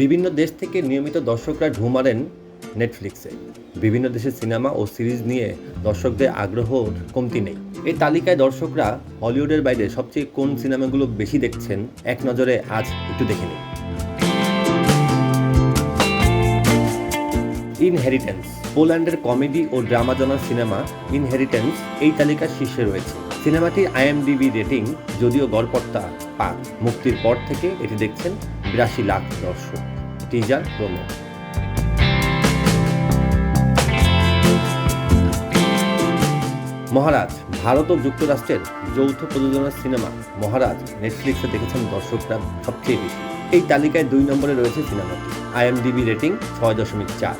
বিভিন্ন দেশ থেকে নিয়মিত দর্শকরা ঢু মারেন নেটফ্লিক্সে। বিভিন্ন দেশের সিনেমা ও সিরিজ নিয়ে দর্শকদের আগ্রহ কমতি নেই। এই তালিকায় দর্শকরা হলিউডের বাইরে সবচেয়ে কোন সিনেমাগুলো বেশি দেখছেন, এক নজরে আজ একটু দেখে নিন। ইনহেরিটেন্স, পোল্যান্ডের কমেডি ও ড্রামা জনার সিনেমা ইনহেরিটেন্স এই তালিকার শীর্ষে রয়েছে। সিনেমাটির আইএমডিবি রেটিং যদিও গড়পড়তা পাক। মুক্তির পর থেকে এটি দেখছেন বিরাশি লাখ দর্শক। Teaser promo. মহারাজ, ভারত ও যুক্তরাষ্ট্রের যৌথ প্রযোজনার সিনেমা মহারাজ নেটফ্লিক্সে দেখেছেন দর্শকরা সবচেয়ে বেশি। এই তালিকায় দুই নম্বরে রয়েছে সিনেমাটি। আইএমডিবি রেটিং ছয় দশমিক চার।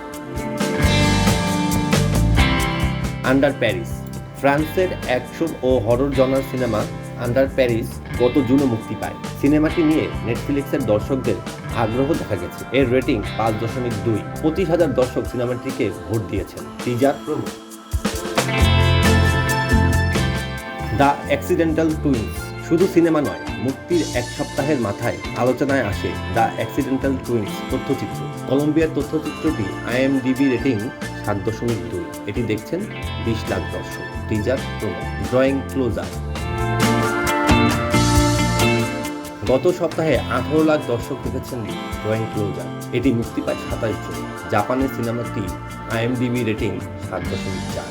Under Paris. ফ্রান্সের অ্যাকশন ও horror genre cinema under Paris গত জুনে মুক্তি পায়। সিনেমাটি নিয়ে নেটফ্লিক্সের দর্শকদের আগ্রহ দেখা গেছে। এর রেটিং পাঁচ দশমিক দুই। পঁচিশ হাজার দর্শক সিনেমাটিকে ভোট দিয়েছেন teaser promo the accidental twins. শুধু সিনেমা নয়, মুক্তির এক সপ্তাহের মাথায় আলোচনায় আসে দ্য অ্যাক্সিডেন্টাল টুইন্স তথ্যচিত্র। কলম্বিয়ার তথ্যচিত্রটি আইএমডিবি রেটিং সাত দশমিক দুই। এটি দেখছেন বিশ লাখ দর্শক। Teaser promo drawing closer. গত সপ্তাহে আঠারো লাখ দর্শক দেখেছেন ড্রয়িং ক্লোজার এটি মুক্তি পায় সাতাশ জুন জাপানের সিনেমাটি আইএমডিবি রেটিং সাত দশমিক চার।